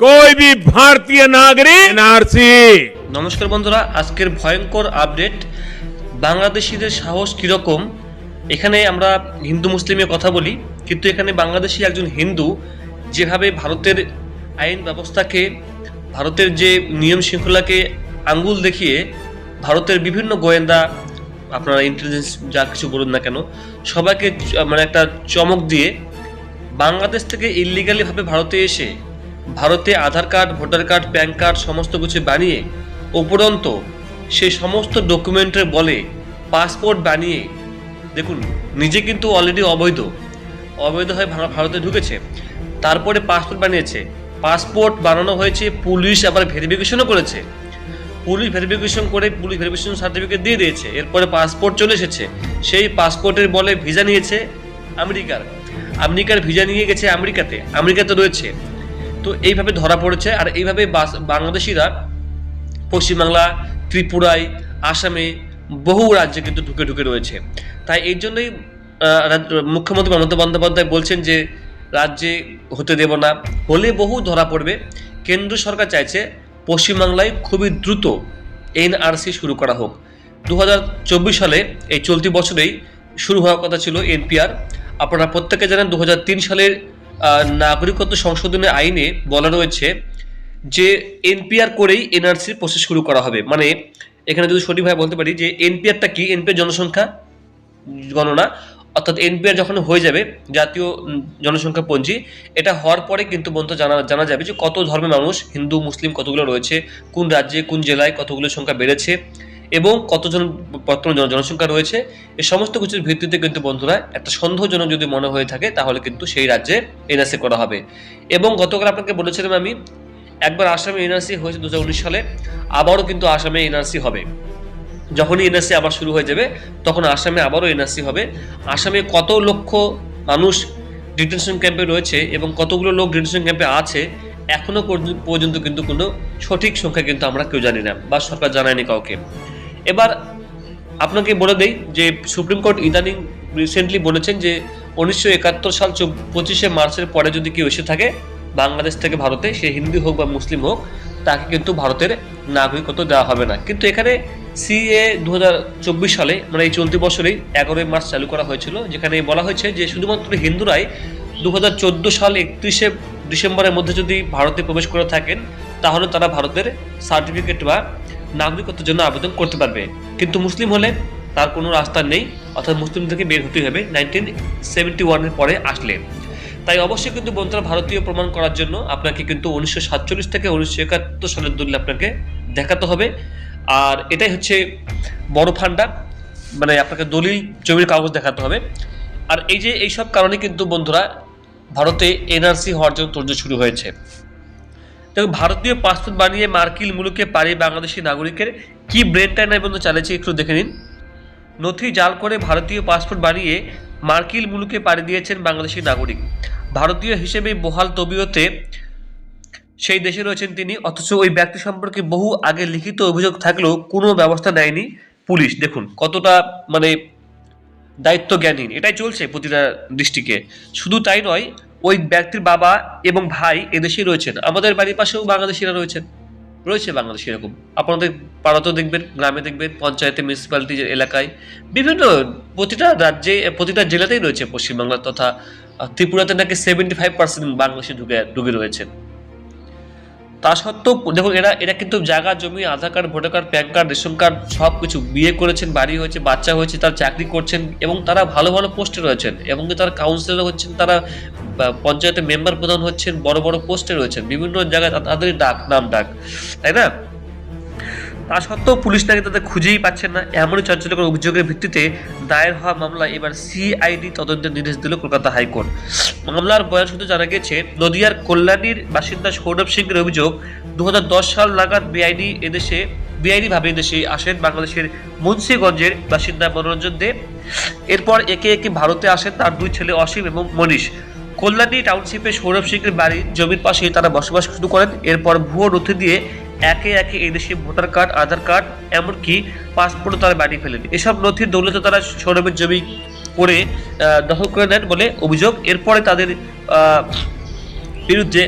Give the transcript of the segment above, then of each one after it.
कोई भी भारतीय नागरिक एनआरसी নমস্কার বন্ধুরা আজকের ভয়ঙ্কর আপডেট বাংলাদেশিদের সাহস কীরকম এখানে আমরা হিন্দু মুসলিমের কথা বলি কিন্তু এখানে বাংলাদেশি একজন হিন্দু যেভাবে ভারতের আইন ব্যবস্থাকে ভারতের যে নিয়ম শৃঙ্খলাকে আঙ্গুল দেখিয়ে ভারতের বিভিন্ন গোয়েন্দা আপনারা ইন্টেলিজেন্স যা কিছু বলুন না কেন সবাইকে চ- মানে একটা চমক দিয়ে বাংলাদেশ থেকে ইলিগালি ভাবে ভারতে এসে ভারতে Aadhaar card, voter card, PAN card সমস্ত কিছু বানিয়ে উপরন্ত সেই সমস্ত ডকুমেন্টের বলে পাসপোর্ট বানিয়ে, দেখুন, নিজে কিন্তু অলরেডি অবৈধ। অবৈধ হয়ে ভারতে ঢুকেছে। তারপরে পাসপোর্ট বানিয়েছে। পাসপোর্ট বানানো হয়েছে, পুলিশ আবার ভেরিফিকেশনও করেছে। পুলিশ ভেরিফিকেশন করে পুলিশ ভেরিফিকেশন সার্টিফিকেট দিয়ে দিয়েছে। এরপরে পাসপোর্ট চলে এসেছে। সেই পাসপোর্টের বলে ভিসা নিয়েছে আমেরিকার। আমেরিকার ভিসা নিয়ে গেছে আমেরিকাতে। আমেরিকাতে রয়েছে। তো এইভাবে ধরা পড়েছে। আর এইভাবে বাংলাদেশিরা পশ্চিমবাংলা, ত্রিপুরায়, আসামে বহু রাজ্যে কিন্তু ঢুকে ঢুকে রয়েছে। তাই এই জন্যই মুখ্যমন্ত্রী মমতা বন্দ্যোপাধ্যায় বলছেন যে, রাজ্যে হতে দেব না। হলে বহু ধরা পড়বে। কেন্দ্র সরকার চাইছে পশ্চিমবাংলায় খুবই দ্রুত এনআরসি শুরু করা হোক। দু হাজার চব্বিশ সালে এই চলতি বছরেই শুরু হওয়ার কথা ছিল এনপিআর। আপনারা প্রত্যেকে জানেন দু হাজার তিন সালের নাগরিকত্ব সংশোধনের আইনে বলা রয়েছে যে এনপিআর করেই এনআরসির প্রসেস শুরু করা হবে। মানে এখানে যদি সঠিকভাবে বলতে পারি যে এনপিআরটা কি? এনপিআর জনসংখ্যা? গণনা। অর্থাৎ এনপিআর যখন হয়ে যাবে, জাতীয় জনসংখ্যা পঞ্জি, এটা হওয়ার পরে কিন্তু বন্ধু জানা জানা যাবে যে কত ধর্মের মানুষ, হিন্দু, মুসলিম কতগুলো রয়েছে, কোন রাজ্যে, কোন জেলায় কতগুলো সংখ্যা বেড়েছে। এবং কতজন, বর্তমান জন- জনসংখ্যা রয়েছে এই সমস্ত কিছুর ভিত্তিতে কিন্তু বন্ধুরা, একটা সন্দেহজনক যদি মনে হয়ে থাকে, তাহলে কিন্তু সেই রাজ্যে এনআরসি করা হবে। এবং গতকাল আপনাকে বলেছিলাম আমি, একবার আসামে এনআরসি হয়েছে দু হাজার উনিশ সালে, আবারও কিন্তু আসামে এনআরসি হবে। যখনই এনআরসি আবার শুরু হয়ে যাবে, তখন আসামে আবারও এনআরসি হবে। আসামে কত লক্ষ মানুষ ডিটেনশন ক্যাম্পে রয়েছে এবং কতগুলো লোক ডিটেনশন ক্যাম্পে আছে, এখনও পর্য- পর্যন্ত কিন্তু কোনো সঠিক সংখ্যা কিন্তু আমরা কেউ জানি না, বা সরকার জানায়নি কাউকে। এবার আপনাকে বলে দেই যে সুপ্রিম কোর্ট ইদানিং রিসেন্টলি বলেছেন যে উনিশশো একাত্তর সাল পঁচিশে মার্চের পরে যদি কেউ এসে থাকে, বাংলাদেশ থেকে ভারতে, সে হিন্দু হোক বা মুসলিম হোক, তাকে কিন্তু ভারতের নাগরিকত্ব দেওয়া হবে না। কিন্তু এখানে সিএ দু চব্বিশ সালে মানে এই চলতি বছরেই এগারোই মার্চ চালু করা হয়েছিল, যেখানে বলা হয়েছে যে শুধুমাত্র হিন্দুরাই দু হাজার চোদ্দ সাল একত্রিশে ডিসেম্বরের মধ্যে যদি ভারতে প্রবেশ করে থাকেন, তাহলে তারা ভারতের সার্টিফিকেট বা নাগরিকত্বের জন্য আবেদন করতে পারবে। কিন্তু মুসলিম হলে তার কোনো রাস্তা নেই, অর্থাৎ মুসলিম থেকে বের হতেই হবে নাইনটিন সেভেন্টি ওয়ানের পরে আসলে। তাই অবশ্যই কিন্তু বন্ধুরা ভারতীয় প্রমাণ করার জন্য আপনাকে কিন্তু উনিশশো সাতচল্লিশ থেকে উনিশশো একাত্তর সালের দলিল আপনাকে দেখাতে হবে। আর এটাই হচ্ছে বড় ফান্ডা মানে আপনাকে দলিল জমির কাগজ দেখাতে হবে। আর এই যে এইসব কারণে কিন্তু বন্ধুরা ভারতে এনআরসি হওয়ার জন্য তোড়জোড় শুরু হয়েছে। দেখো ভারতীয় পাসপোর্ট বানিয়ে মার্কিন মুলুকে পাড়ি বাংলাদেশি নাগরিকের কি ব্রেন টাইনার বন্ধু চালিয়েছে একটু দেখে নিন। নথি জাল করে ভারতীয় পাসপোর্ট বানিয়ে মার্কিন মুলুকে পাড়ি দিয়েছেন বাংলাদেশি নাগরিক। ভারতীয় হিসেবে বহাল তবিয়তে সেই দেশে রয়েছেন তিনি, অথচ ওই ব্যক্তি সম্পর্কে বহু আগে লিখিত অভিযোগ থাকলেও কোনো ব্যবস্থা নেয়নি পুলিশ। দেখুন, কতটা মানে দায়িত্ব জ্ঞানহীন এটাই চলছে প্রতিটা ডিস্ট্রিক্টে শুধু তাই নয় ওই ব্যক্তির বাবা এবং ভাই এদেশেই রয়েছেন। আমাদের বাড়ির পাশেও বাংলাদেশিরা রয়েছেন। রয়েছে বাংলাদেশ এরকম। আপনাদের পাড়াতেও দেখবেন, গ্রামে দেখবেন, পঞ্চায়েতে মিউনিসিপ্যালিটি এলাকায় বিভিন্ন প্রতিটা রাজ্যে, প্রতিটা জেলাতেই রয়েছে পশ্চিমবাংলা তথা ত্রিপুরাতে নাকি সেভেন্টি ফাইভ পার্সেন্ট বাংলাদেশে ঢুকে ঢুকে রয়েছেন। তা সত্ত্বেও দেখুন, এরা এরা কিন্তু জায়গা, জমি, Aadhaar card, voter card, PAN card, ration card, সব কিছু বিয়ে করেছেন, বাড়ি হয়েছে, বাচ্চা হয়েছে, তারা চাকরি করছেন এবং তারা ভালো ভালো পোস্টে রয়েছেন এবং তারা কাউন্সিলর হচ্ছেন, তারা পঞ্চায়েতের মেম্বার প্রধান হচ্ছেন, বড় বড় পোস্টে রয়েছেন, বিভিন্ন জায়গায় তা- তাদেরই ডাক, নাম, ডাক, তাই না? তা সত্ত্বেও পুলিশ নাকি তাদের খুঁজেই পাচ্ছেন না। এমনই চাঞ্চল্যকর অভিযোগের ভিত্তিতে দায়ের হওয়া মামলা এবার সিআইডি তদন্তের নির্দেশ দিল কলকাতা হাইকোর্ট। মামলার বয়ান শুধু জানা গেছে নদিয়ার কল্যাণীর বাসিন্দা সৌরভ সিংয়ের অভিযোগ, দুহাজার দশ সাল নাগাদ বেআইনি এদেশে বেআইনি ভাবে এদেশে আসেন বাংলাদেশের মুন্সিগঞ্জের বাসিন্দা মনোরঞ্জন দেব এরপর একে একে ভারতে আসেন তার দুই ছেলে অসীম এবং মনীষ। কল্যাণী টাউনশিপে সৌরভ সিংয়ের বাড়ির জমির পাশে তারা বসবাস শুরু করেন। এরপর ভুয়ো নথি দিয়ে একে একে এদেশে দেশে ভোটার কার্ড, আধার কার্ড, এমনকি পাসপোর্টও তারা বানিয়ে ফেলেন। এসব নথির দৌলত তারা সৌরভের জমি করে দখল করে নেন বলে অভিযোগ। এরপরে তাদের বিরুদ্ধে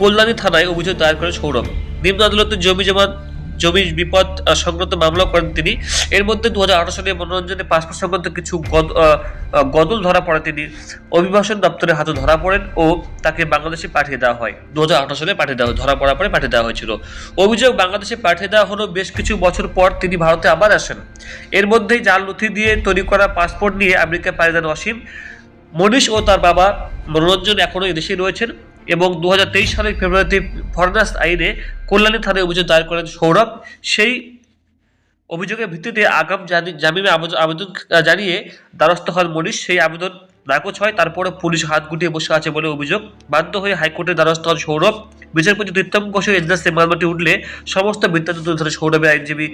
কল্যাণী থানায় অভিযোগ দায়ের করে সৌরভ। নিম্ন আদালতের জমি জমা জমি বিপদ সংক্রান্ত মামলা করেন তিনি। এর মধ্যে দুহাজার আঠারো সালে মনোরঞ্জনে পাসপোর্ট সংক্রান্ত কিছু গদল ধরা পড়ে তিনি। অভিবাসন দপ্তরের হাতে ধরা পড়েন ও তাকে বাংলাদেশে পাঠিয়ে দেওয়া হয়। দু হাজার আঠারো সালে পাঠিয়ে দেওয়া, ধরা পড়ার পরে পাঠিয়ে দেওয়া হয়েছিল। অভিযোগ, বাংলাদেশে পাঠিয়ে দেওয়া হলো বেশ কিছু বছর পর তিনি ভারতে আবার আসেন। এর মধ্যেই জাল নথি দিয়ে তৈরি করা পাসপোর্ট নিয়ে আমেরিকা পাড়ি দেন অসীম মনীষ ও তার বাবা মনোরঞ্জন এখনও এদেশেই রয়েছেন। এবং দু হাজার তেইশ সালের ফেব্রুয়ারিতে ফরেনার্স আইনে কল্যাণী থানায় অভিযোগ দায়ের করেন সৌরভ। সেই অভিযোগের ভিত্তিতে আগাম জামিনে আবেদন আবেদন জানিয়ে দ্বারস্থ হন মনীষ। সেই আবেদন নাকচ হয়, তারপরে পুলিশ হাত গুটিয়ে বসে আছে বলে অভিযোগ। বাধ্য হয়ে হাইকোর্টের দ্বারস্থ হন সৌরভ। বিচারপতি দীপ্তম ঘোষের এজলাসে মামলাটি উঠলে সমস্ত বৃত্তান্ত তুলে ধরে সৌরভের আইনজীবী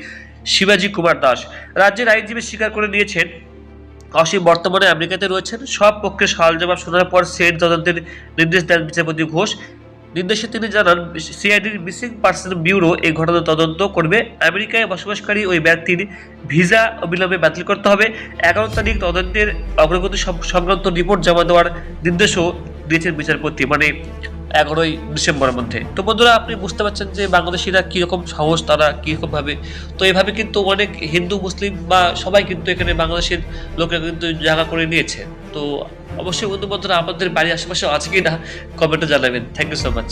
শিবাজি কুমার দাস। রাজ্যের আইনজীবী স্বীকার করে নিয়েছেন অসীম বর্তমানে আমেরিকাতে রয়েছেন। সব পক্ষে সওয়াল জবাব শোনার পর সেট তদন্তের নির্দেশ দেন বিচারপতি ঘোষ। নির্দেশে তিনি জানান, সিআইডির মিসিং পার্সন ব্যুরো এই ঘটনা তদন্ত করবে। আমেরিকায় বসবাসকারী ওই ব্যক্তির ভিসা অবিলম্বে বাতিল করতে হবে। এগারো তারিখ তদন্তের অগ্রগতি সংক্রান্ত রিপোর্ট জমা দেওয়ার নির্দেশও দিয়েছেন বিচারপতি। মানে এগারোই ডিসেম্বরের মধ্যে। তো বন্ধুরা, আপনি বুঝতে পারছেন যে বাংলাদেশিরা কীরকম সাহস, তারা কীরকমভাবে। তো এভাবে কিন্তু অনেক হিন্দু, মুসলিম বা সবাই কিন্তু এখানে বাংলাদেশের লোকেরা কিন্তু জায়গা করে নিয়েছে। তো অবশ্যই বন্ধু বন্ধুরা আমাদের বাড়ির আশেপাশে আছে কি না কমেন্টে জানাবেন। Thank you so much